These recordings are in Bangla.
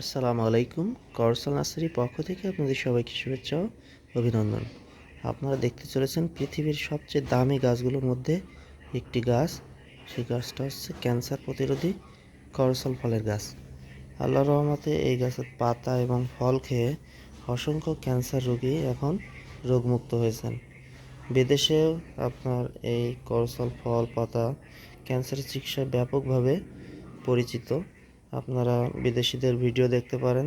আসসালামু আলাইকুম করসাল নার্সারির পক্ষ থেকে আপনাদের সবাইকে শুভেচ্ছা অভিনন্দন। আপনারা দেখতে চলেছেন পৃথিবীর সবচেয়ে দামি গাছগুলোর মধ্যে একটি গাছ। সেই গাছটা হচ্ছে ক্যান্সার প্রতিরোধী করসল ফলের গাছ। আল্লাহ রহমতে এই গাছের পাতা এবং ফল খেয়ে অসংখ্য ক্যান্সার রোগী এখন রোগমুক্ত হয়েছেন। বিদেশেও আপনার এই করসল ফল, পাতা ক্যান্সারের চিকিৎসায় ব্যাপকভাবে পরিচিত। আপনারা বিদেশিদের ভিডিও দেখতে পারেন।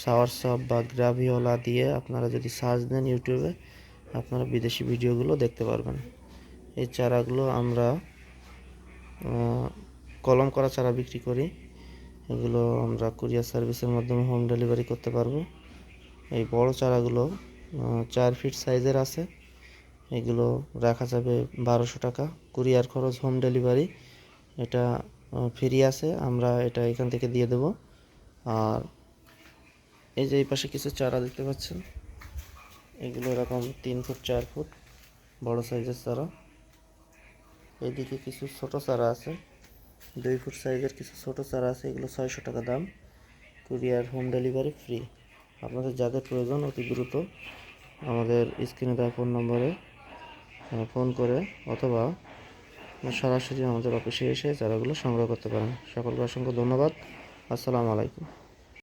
সাওয়ার সপ বা গ্রাভিওলা দিয়ে আপনারা যদি সার্চ দেন ইউটিউবে, আপনারা বিদেশি ভিডিওগুলো দেখতে পারবেন। এই চারাগুলো আমরা কলম করা চারা বিক্রি করি। এগুলো আমরা কুরিয়ার সার্ভিসের মাধ্যমে হোম ডেলিভারি করতে পারব। এই বড় চারাগুলো চার ফিট সাইজের আছে। এগুলো রাখা যাবে বারোশো টাকা। কুরিয়ার খরচ হোম ডেলিভারি, এটা ফ্রি আছে আমরা এটা এখান থেকে দিয়ে দেব। আর এই যে এই পাশে কিছু চারা দেখতে পাচ্ছেন, এগুলো এরকম তিন ফুট, চার ফুট, বড় সাইজের চারা। এইদিকে কিছু ছোট চারা আছে, দুই ফুট সাইজের কিছু ছোট চারা আছে, এগুলো ছয়শো টাকা দাম। Courier home delivery free. আপনাদের যাদের প্রয়োজন অতি দ্রুত আমাদের স্ক্রিনে দেওয়া ফোন নম্বরে ফোন করে অথবা সরাসরি আমাদের অফিসে এসে চারাগুলো সংগ্রহ করতে পারেন। সকলকে অসংখ্য ধন্যবাদ। আসসালামু আলাইকুম।